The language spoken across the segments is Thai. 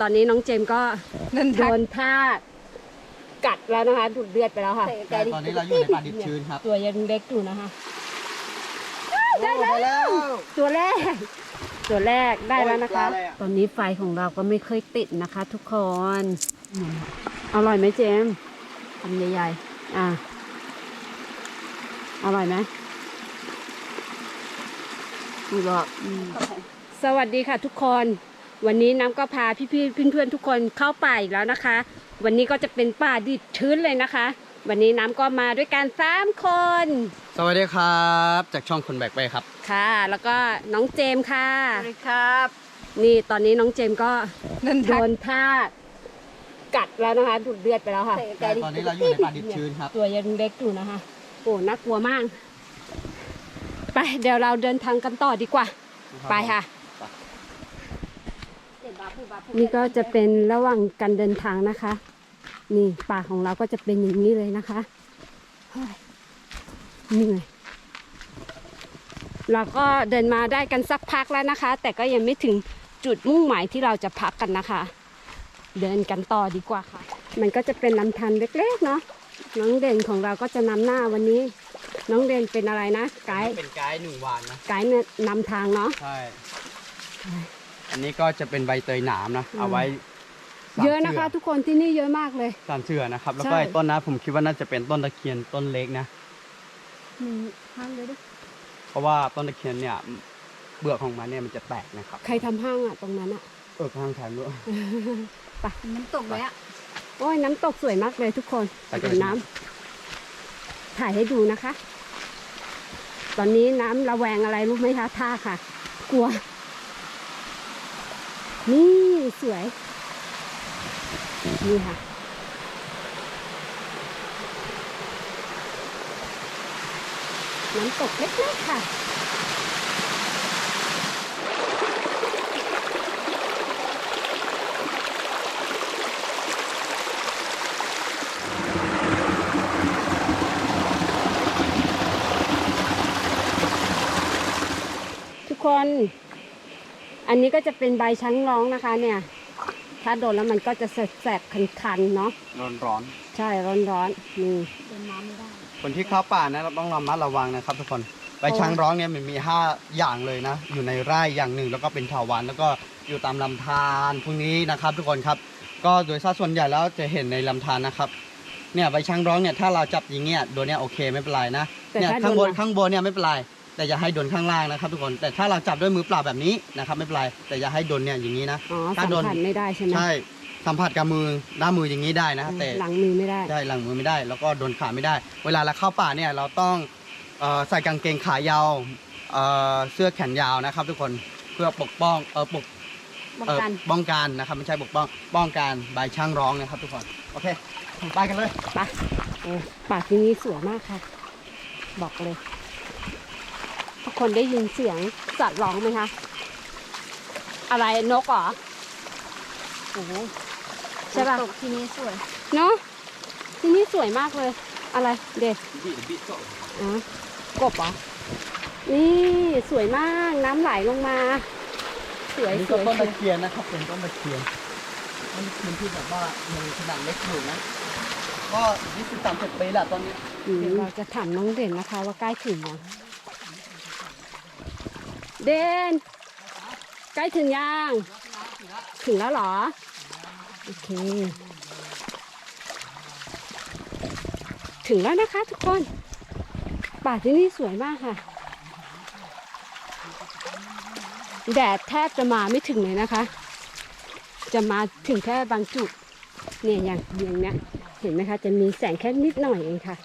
ตอนนี้น้องเจมส์ก็นั่นโดนทากกัดแล้วนะคะดูดเลือดไปแล้วค่ะแต่ตอนนี้เราอยู่ในป่าดิบชื้นครับ ตัวยังเล็กอยู่นะคะได้แล้วตัวแรก ตัวแรกได้แล้วนะคะโอ้ยปลาอะไรอะตอนนี้ไฟของเราก็ไม่เคยติดนะคะ ทุกคนอร่อยไหมเจมส์ทำใหญ่ๆอะอร่อยไหมดูหรอกอืมสวัสดีค่ะทุกคน วันนี้น้ำก็พาพี่ๆเพื่อนๆทุกคนเข้าป่าอีกแล้วนะคะ วันนี้ก็จะเป็นป่าดิบชื้นเลยนะคะ วันนี้น้ำก็มาด้วยกันสามคน สวัสดีครับ จากช่องคนแบกไปครับ ค่ะ แล้วก็น้องเจมส์ค่ะ สวัสดีครับ นี่ตอนนี้น้องเจมส์ก็นั่นโดนทากกัดแล้วนะคะดูดเลือดไปแล้วค่ะแต่ตอนนี้เราอยู่ในป่าดิบชื้นครับ ตัวยังเล็กอยู่นะคะโอ้น่ากลัวมาก ไปเดี๋ยวเราเดินทางกันต่อดีกว่า ไปค่ะ นี่ก็จะเป็นระหว่างการเดินทางนะคะ นี่ป่าของเราก็จะเป็นอย่างนี้เลยนะคะเฮ้ยเหนื่อยเราก็เดินมาได้กันสักพักแล้วนะคะ แต่ก็ยังไม่ถึงจุดมุ่งหมายที่เราจะพักกันนะคะ เดินกันต่อดีกว่าค่ะ มันก็จะเป็นลำธารเล็กๆเนาะน้องเด่นของเราก็จะนำหน้าวันนี้ น้องเด่นเป็นอะไรนะไกด์เป็นไกด์หนึ่งวันนะไกด์เนี่ยนำทางเนาะใช่ อันนี้ก็จะเป็นใบเตยหนามนะอืมเอาไว้สามเยอะนะคะชืทุกคนที่นี่เยอะมากเลย สามเชือนะครับ แล้วใช่ก็ไอ้ต้นนะผมคิดว่าน่าจะเป็นต้นตะเคียนต้นเล็กนะมีห้างเลยด้วยเพราะว่าต้นตะเคียนเนี่ยเบือกของมันเนี่ยมันจะแตกนะครับ ใครทำห้างอะตรงนั้นอะ เออข้างทางด้วย น้ำตกเลยอะโอ้ยน้ำตกสวยมากเลยทุกคนไปกันเดี๋ยวน้ำถ่ายให้ดูนะคะ ตอนนี้น้ำระแวงอะไรรู้ไหมคะท่าค่ะ กลัว นี่สวย นี่ค่ะ น้ำตกเล็กๆค่ะ ทุกคน อั นนี้ก็จะเป็นใบช้างร้องนะคะ เนี่ย ถ้าโดนแล้วมันก็จะแสบๆคันๆเนาะร้อนร้อนใช่ร้อนๆนี่ๆคนที่เข้าป่านะเราต้องระมัดระวังนะครับทุกคนใบช้างร้องเนี่ยมันมีห้าอย่างเลยนะ อยู่ในไร่อย่างหนึ่ง แล้วก็เป็นเถาวัลย์แล้วก็อยู่ตามลำธารพวกนี้นะครับ ทุกคนครับก็โดยสัดส่วนใหญ่แล้วจะเห็นในลำธารนะครับเนี่ยใบช้างร้องเนี่ยถ้าเราจับอย่างเงี้ยโดนเนี่ยโอเคไม่เป็นไรนะแต่เนี่ยถ้าข้างบนโดนข้างบนเนี่ยไม่เป็นไร แต่อย่าให้โดนข้างล่างนะครับทุกคน แต่ถ้าเราจับด้วยมือเปล่าแบบนี้นะครับไม่เป็นไร แต่อย่าให้โดนเนี่ยอย่างนี้นะ อ๋อถ้าสัมโดน ผัสไม่ได้ใช่ไหมใช่สัมผัสกับมือหน้ามืออย่างนี้ได้นะ แต่ หลังมือไม่ได้ ใช่หลังมือไม่ได้ แล้วก็โดนขาไม่ได้ เวลาเราเข้าป่าเนี่ยเราต้องเอ่อใส่กางเกงขายาวเอ่อเสื้อแขนยาวนะครับ ทุกคนเพื่อปกป้องเออปกป้องเอ่อกันป้องกันนะครับไม่ใช่ปกป้องป้องกันใบช่างร้องนะครับ ทุกคนโอเคไปกันเลย ไปโอ้ป่าที่นี่สวยมากค่ะ บอกเลย ทุกคนได้ยินเสียงสัตว์ร้องไหมคะ อะไรนกเหรอ โอ้โหใช่ป่ะ ตกที่นี่สวย เนาะที่นี่สวยมากเลย อะไรเด็ดอ๋อกบเหรอ นี่สวยมากน้ำไหลลงมา สวยนี่สก็วยต้นตะเคียนนะครับเป็นต้นตะเคียนต้นตะเคียนที่แบบว่ามันขนาดเล็กอยู่นะ ก็ยี่สิบสามสิบปีแหละตอนนี้ อืมเราจะถามน้องเด่นนะคะ ว่าใกล้ถึงยัง เดน ใกล้ถึงยัง ถึงแล้วเหรอ โอเค ถึงแล้วนะคะทุกคน ป่าที่นี่สวยมากค่ะ แดดแทบจะมาไม่ถึงเลยนะคะ จะมาถึงแค่บางจุด เนี่ยอย่างอย่างเนี้ยเห็นไหมคะ จะมีแสงแค่นิดหน่อยเองค่ะ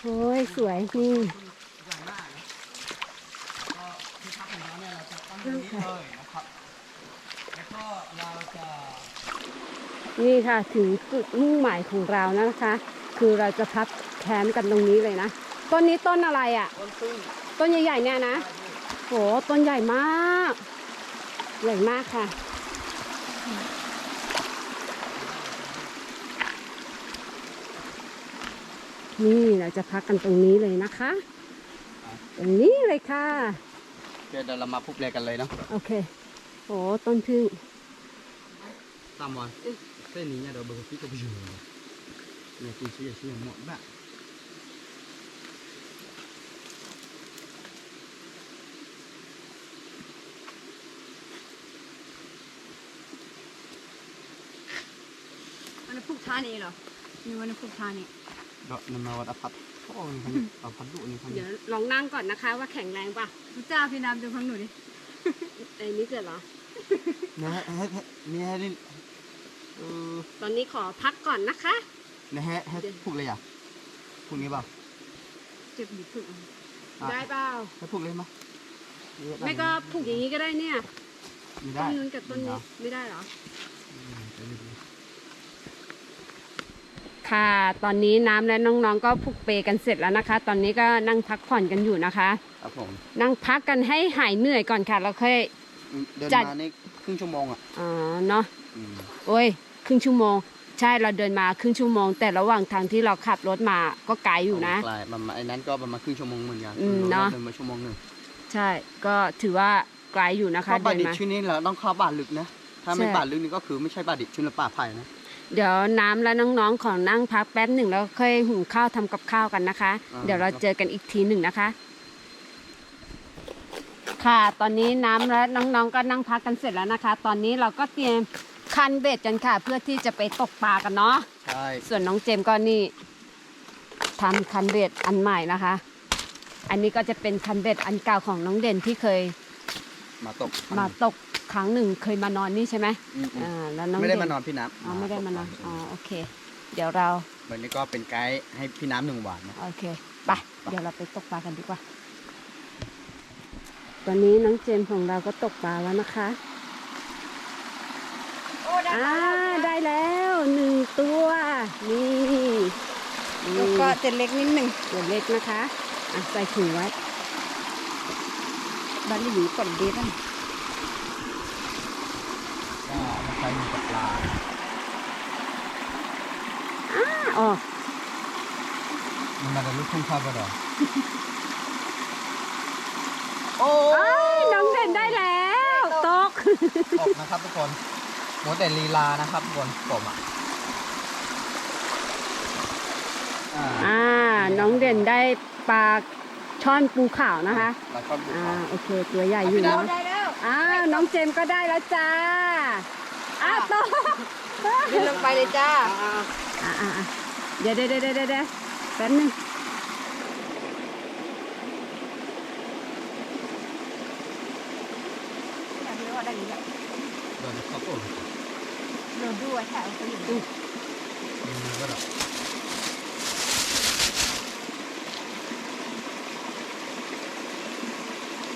โอ้ยสวยนี่ นี่ค่ะถึงจุดมุ่งหมายของเราแล้วนะคะ คือเราจะพักแคมป์กันตรงนี้เลยนะต้นนี้ต้นอะไรอะ่ะ ต้นซึ่งต้นใหญ่ๆเนี่ยนะโหต้นใหญ่มาก ใหญ่มากค่ะ นี่เราจะพักกันตรงนี้เลยนะคะ ตรงนี้เลยค่ะ เดี๋ยวเรามาพูดเรียกันเลยเนาะโอเคโหต้นพึ่งตามวันเส้นนี้เนี่ยเราเบอร์พี่ก็ไปอยู่เนี่ยกูเชื่อเชื่อหมดแบบมันพุกท่านี้เหรอมีวันพุกท่านี้ดอกนมาวัดอภัทโอ้ยคันอภัทดุนี่คันเดี๋ยวลองนั่งก่อนนะคะ ว่าแข็งแรงป่ะพระเจ้าพี่น้ำดูข้างหนูดิไอ้นี่เกิดเหรอนะฮะเฮ้ยนี่ฮะนี่เออตอนนี้ขอพักก่อนนะคะนะฮะฮะผูกเลยอะผูกนี้เปล่าเจ็บหยิบพึ่งได้เปล่าให้ผูกเลยมั้ยไม่ก็ผูกอย่างนี้ก็ได้เนี่ยไม่ต้ได้นนู้นกับต้นนี้ไม่ได้เหรอ ค่ะ ตอนนี้น้ำและน้องๆ ก็ผูกเปกันเสร็จแล้วนะคะ ตอนนี้ก็นั่งพักผ่อนกันอยู่นะคะ ครับผม นั่งพักกันให้หายเหนื่อยก่อนค่ะแล้วค่อยเดินจัดมาในครึ่งชั่วโมงอะ อ๋อ เนาะอืมโอ้ย ครึ่งชั่วโมง ใช่ เราเดินมาครึ่งชั่วโมง แต่ระหว่างทางที่เราขับรถมาก็ไกลอยู่นะ ไกลประมาณไอ้นั้นก็ประมาณครึ่งชั่วโมงเหมือนกันอืมเนอะเดินมาชั่วโมงหนึ่งใช่ ก็ถือว่าไกลอยู่นะคะเข้าบาเดินดิบมาชื่อนี้เราต้องเข้าบาดลึกนะ ถ้าไม่ใช่บาดลึกนี่ก็คือไม่ใช่บาดิบชื่อละป่าไผ่นะ เดี๋ยวน้ำและน้องๆ ขอนั่งพักแป๊บหนึ่งแล้วค่อยหุงข้าวทำกับข้าวกันนะคะอ่าเดี๋ยวเราเจอกันอีกทีหนึ่งนะคะ ค่ะ ตอนนี้น้ำและน้องๆ ก็นั่งพักกันเสร็จแล้วนะคะ ตอนนี้เราก็เตรียมคันเบ็ดกันค่ะ เพื่อที่จะไปตกปลากันเนาะใช่ส่วนน้องเจมส์ก็นี่ทำคันเบ็ดอันใหม่นะคะ อันนี้ก็จะเป็นคันเบ็ดอันเก่าของน้องเด่นที่เคยมาตกมาตก ครั้งหนึ่งเคยมานอนนี่ใช่ไหมอืมอืมอ่าแล้วน้องไม่ได้เด่มานอนพี่น้ำอ๋อไม่ได้มานอนอ๋อโอเค เดี๋ยวเราวันนี้ก็เป็นไกด์ให้พี่น้ำหนึ่งวันนะ โอเคไปเดี๋ยวเราไปตกปลากันดีกว่า ตอนนี้น้องเจมส์ของเราก็ตกปลาแล้วนะคะโอ้ได้อ่าได้แล้วหนึ่งตัวนี่นี่แล้วก็จะเล็กนิดหนึ่งตัวเล็กนะคะอะใส่ถุงไว้ บัลลี่ก่อนเด็ดอะ ก็มาใช้มือกับปลาอ่าอ๋อ มันมาจากลูกทุ่งข้าวกระดองโอ้เอ้ยน้องเด่นได้แล้วตก ตกนะครับทุกคนโมแต่ลีลานะครับทุกคนผมอะอ่าอ่า น้องเด่นได้ปลาช่อนปูขาวนะคะปลาช่อนภูอ่าเขา โอเค ตัวใหญ่อยู่โอ้เนาะได้แล้ว อ้าวน้องเจมส์ก็ได้แล้วจ้าอ้าวตกเดินลงไปเลยจ้าอ่าอ่าอ่าเดี๋ยวเดี๋ยวเดี๋ยวเดี๋ยวเดี๋ยวแป๊บนึงอยากรู้ว่าได้หรือยังเดินเข้าโอ้โดนด้วยแถวเขาอยู่มีก็แบบ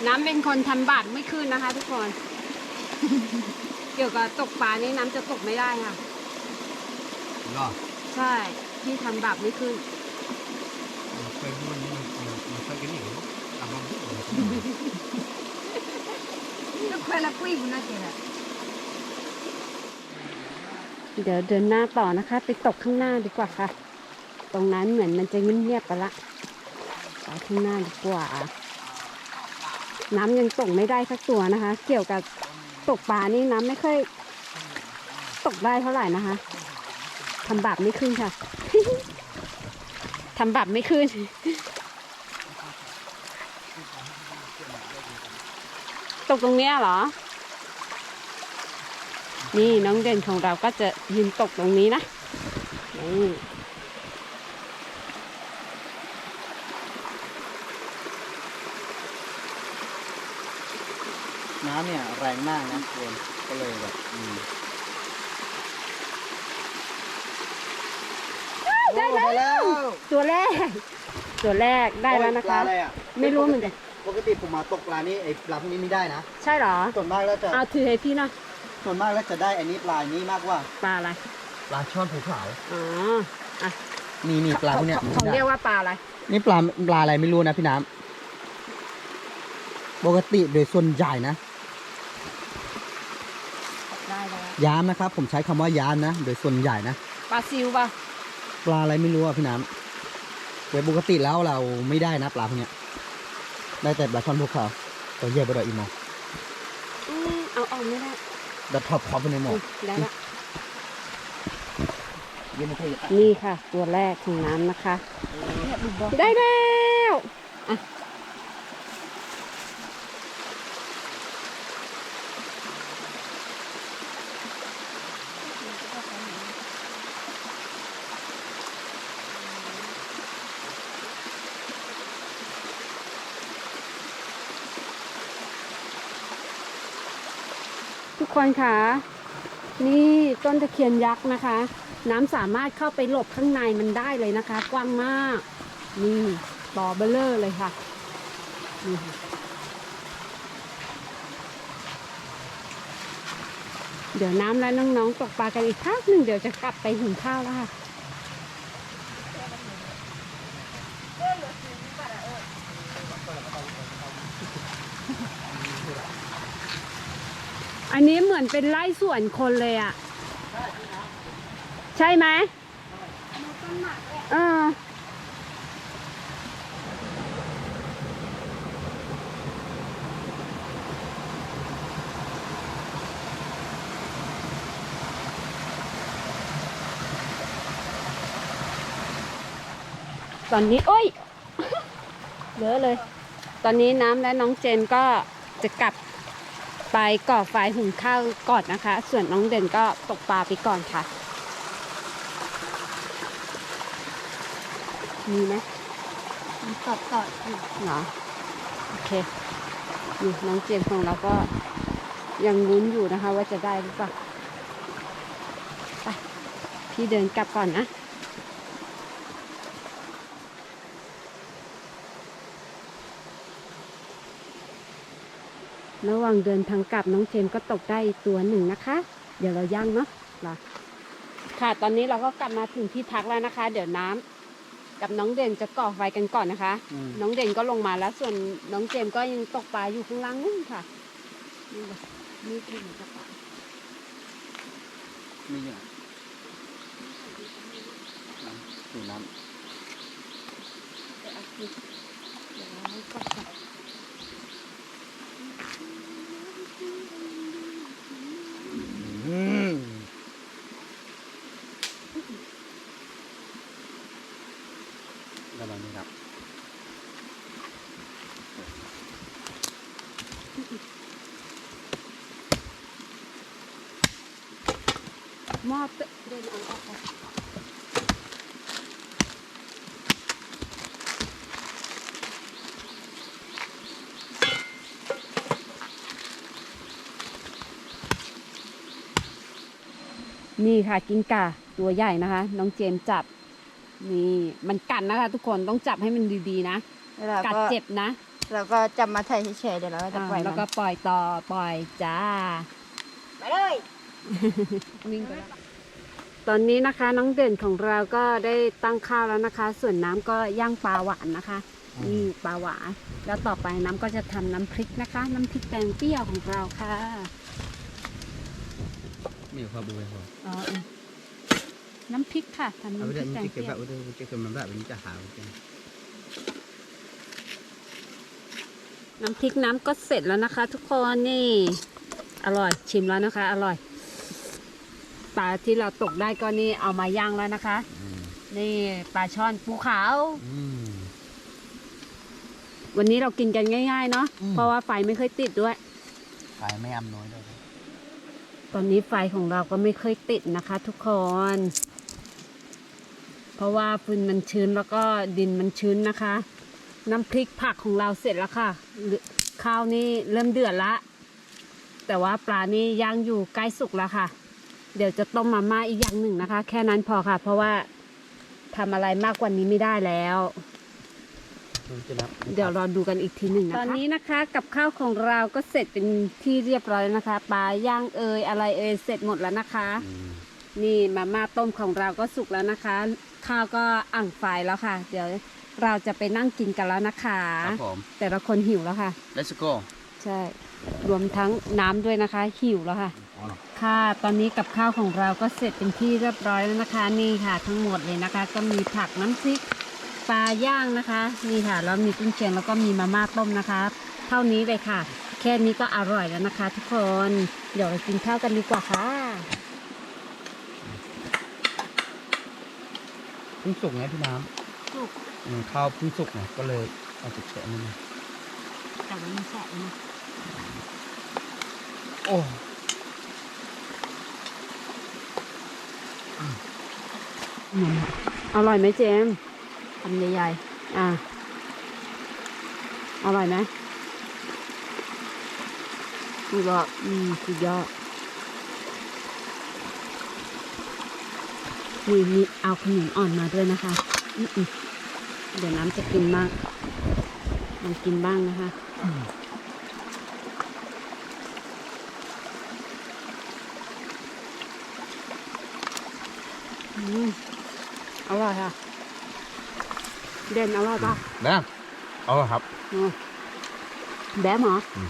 น้ำเป็นคนทำบาปไม่ขึ้นนะคะ ทุกคน เกี่ยวกับตกปลานี่น้ำจะตกไม่ได้ค่ะเหรอใช่ ที่ทำบาปไม่ขึ้นเคยดูนี่มันมันเคยกินอีกมั้งอะลองดูแล้วควายละกุ้ยมันน่าเกลียดอะเดี๋ยวเดินหน้าต่อนะคะ ไปตกข้างหน้าดีกว่าค่ะ ตรงนั้นเหมือนมันจะเงียบๆไปละไปข้างหน้าดีกว่า น้ำยังตกไม่ได้สักตัวนะคะ เกี่ยวกับตกปลานี่น้ำไม่ค่อยตกได้เท่าไหร่นะคะทำบาปไม่ขึ้นค่ะทำบาปไม่ขึ้นตกตรงเนี้ยเหรอ นี่น้องเด่นของเราก็จะยืนตกตรงนี้นะนี่ เนี่ยแรงมากนะทุกคนก็เลยแบบอืมได้แล้วตัวแรก ตัวแรกได้แล้วนะคะโอ้ยปลาอะไรอะไม่รู้เหมือนกัน ปกติผมมาตกปลานี่ไอ้ปลาพวกนี้ไม่ได้นะใช่เหรอส่วนมากแล้วจะเอาถือให้พี่หน่อยส่วนมากแล้วจะได้อันนี้ปลาอันนี้มากกว่าปลาอะไรปลาช่อนภูเขาอ๋ออะนี่นี่ปลาพวกเนี้ยเขาเขาเรียกว่าปลาอะไร นี่ปลาปลาอะไรไม่รู้นะพี่น้ำปกติโดยส่วนใหญ่นะ ได้แล้ว ยามนะครับ ผมใช้คำว่ายามนะ โดยส่วนใหญ่นะปลาซิวป่ะปลาอะไรไม่รู้อะพี่น้ำโดยปกติแล้วเราไม่ได้นะปลาพวกเนี้ย ได้แต่ปลาช่อนภูเขาตัวใหญ่ไปหน่อยอีโมอืมเอาออกไม่ได้ดัดท็อปท็อปไปในหมอือมได้ละนี่ค่ะตัวแรกของน้ำนะคะ ได้แล้ว ทุกคนค่ะนี่ต้นตะเคียนยักษ์นะคะ น้ำสามารถเข้าไปหลบข้างในมันได้เลยนะคะ กว้างมาก นี่ต่อเบลเลอร์เลยค่ะนี่เดี๋ยวน้ำและน้องๆตกปลากันอีกพักหนึ่งเดี๋ยวจะกลับไปหุงข้าวแล้วค่ะ อันนี้ เป็นไร่สวนคนเลยอะ ใช่ไหมเออตอนนี้โอ้ยเลอะเลย ตอนนี้น้ำและน้องเจนก็จะกลับ ไปก่อไฟหุงข้าวก่อนนะคะ ส่วนน้องเด่นก็ตกปลาไปก่อนค่ะ มีไหมมันตอดตอดอยู่เหรอโอเคนี่น้องเจมส์ของเราก็ยังลุ้นอยู่นะคะ ว่าจะได้หรือเปล่าไปพี่เดินกลับก่อนนะ ระหว่างเดินทางกลับน้องเจมส์ก็ตกได้อีกตัวหนึ่งนะคะ เดี๋ยวเราย่างเนาะเหรอค่ะ ตอนนี้เราก็กลับมาถึงที่พักแล้วนะคะ เดี๋ยวน้ำกับน้องเด่นจะก่อไฟกันก่อนนะคะอืมน้องเด่นก็ลงมาแล้ว ส่วนน้องเจมส์ก็ยังตกปลาอยู่ข้างล่างนู่นค่ะนี่เลยนี่คือหนูจะปลามีอยู่ดูน้เดี๋ยวเอาขึ้นเดี๋ยวเราให้กดก่อนำอืมระวังนี่ครับ หม้อเตเดินเอาออกก่อนนี่ค่ะกิ้งก่าตัวใหญ่นะคะ น้องเจมส์จับ นี่มันกัดนะคะ ทุกคนต้องจับให้มันดีๆนะแล้วเรากัดก็เจ็บนะเราก็จับมาถ่ายเฉยๆเดี๋ยวเราก็จะอ่าปล่อยแล้วมันก็ปล่อยต่อปล่อยจ้าไปเลย วิ่งไปแล้ว ตอนนี้นะคะน้องเด่นของเราก็ได้ตั้งข้าวแล้วนะคะ ส่วนน้ำก็ย่างปลาหวานนะคะนี่ปลาหวาน แล้วต่อไปน้ำก็จะทำน้ำพริกนะคะ น้ำพริกแกงเปรี้ยวของเราค่ะมีความบุญพออ๋อเออน้ำพริกค่ะทำเอาไปน้ำพเดี๋ริยวกแกมันงจะเปเก็บรี้ยวแบบเดี๋ยวมันจะเก็บมันแบบนี้จะหาจริงน้ำพริกน้ำก็เสร็จแล้วนะคะ ทุกคนนี่ อร่อยชิมแล้วนะคะ อร่อย ปลาที่เราตกได้ก็นี่เอามาย่างแล้วนะคะอืมนี่ปลาช่อนภูเขาอืมวันนี้เรากินกันง่าย ๆ เนาะอืมเพราะว่าไฟไม่ค่อยติดด้วย ไฟไม่อำนวยด้วยตอนนี้ไฟของเราก็ไม่ค่อยติดนะคะ ทุกคน เพราะว่าฟืนมันชื้นแล้วก็ดินมันชื้นนะคะ น้ำพริกผักของเราเสร็จแล้วค่ะเหลือข้าวนี่เริ่มเดือดละแต่ว่าปลานี่ย่างอยู่ใกล้สุกแล้วค่ะ เดี๋ยวจะต้มมาม่าอีกอย่างหนึ่งนะคะ แค่นั้นพอค่ะ เพราะว่าทำอะไรมากกว่านี้ไม่ได้แล้ว เดี๋ยวรอดูกันอีกทีหนึ่งนะคะ ตอนนี้นะคะกับข้าวของเราก็เสร็จเป็นที่เรียบร้อยแล้วนะคะปลาย่างเอยอะไรเอยเสร็จหมดแล้วนะคะอืมนี่มาม่าต้มของเราก็สุกแล้วนะคะ ข้าวก็อ่างไฟแล้วค่ะ เดี๋ยวเราจะไปนั่งกินกันแล้วนะคะ ครับผม แต่ละคนหิวแล้วค่ะ let's go ใช่ รวมทั้งน้ำด้วยนะคะ หิวแล้วค่ะอ๋อ ค่ะ ตอนนี้กับข้าวของเราก็เสร็จเป็นที่เรียบร้อยแล้วนะคะ นี่ค่ะ ทั้งหมดเลยนะคะ ก็มีผักน้ำพริกปลาย่างนะคะ นี่ค่ะแล้วมีกุ้งเชียงแล้วก็มีมาม่าต้มนะคะ เท่านี้เลยค่ะ แค่นี้ก็อร่อยแล้วนะคะ ทุกคนเดี๋ยวเรากินข้าวกันดีกว่าค่ะเพิ่งสุกไงพี่น้สุกำอืมข้าวเพิ่งสุกไงก็เลยเอาจุดแฉะนิดนึงแต่ว่ามันแฉะนะโอ้ อร่อยไหมเจมส์ทำใหญ่อะ อร่อยไหมๆคือว่าอืมสุดยอดนี่มีเอาขนมอ่อนมาด้วยนะคะอืมๆเดี๋ยวน้ำจะกินบ้างลองกินบ้างนะคะอืม อร่อยค่ะ เด่นอร่อยปะแม่เอาเหรอครับ อืมแบมเหรออม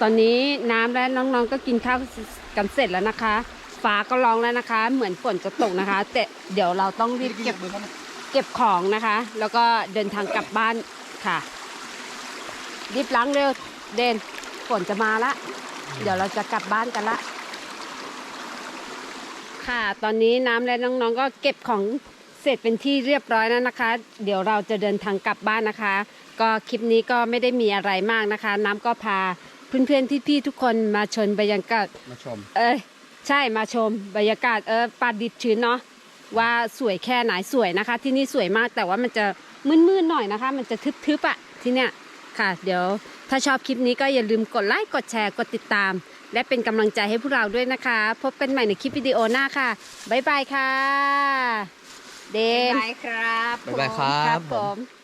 ตอนนี้น้ำและน้องๆก็กินข้าวกันเสร็จแล้วนะคะฟ้าก็ร้องแล้วนะคะ เหมือนฝนจะตกนะคะ แต่เดี๋ยวเราต้องรีบเก็บเก็บของนะคะ แล้วก็เดินทางกลับบ้านค่ะ รีบล้างเร็วเดนฝนจะมาละ เดี๋ยวเราจะกลับบ้านกันละ ค่ะตอนนี้น้ำและน้องๆ ก็เก็บของเสร็จเป็นที่เรียบร้อยแล้วนะคะ เดี๋ยวเราจะเดินทางกลับบ้านนะคะ ก็คลิปนี้ก็ไม่ได้มีอะไรมากนะคะ น้ำก็พา เพื่อนๆพี่ๆทุกคนมาชนบรรยากาศมาชม เอ้ยใช่มาชมบรรยากาศเออป่าดิบชื้นเนาะว่าสวยแค่ไหนสวยนะคะ ที่นี่สวยมากแต่ว่ามันจะมืดๆหน่อยนะคะ มันจะทึบๆอะที่เนี้ยค่ะ เดี๋ยวถ้าชอบคลิปนี้ก็อย่าลืมกดไลค์กดแชร์กดติดตาม และเป็นกำลังใจให้พวกเราด้วยนะคะ พบกันใหม่ในคลิปวิดีโอหน้าค่ะบ๊ายบายค่ะ เดนบายครับบ๊ายบายครัครับบผม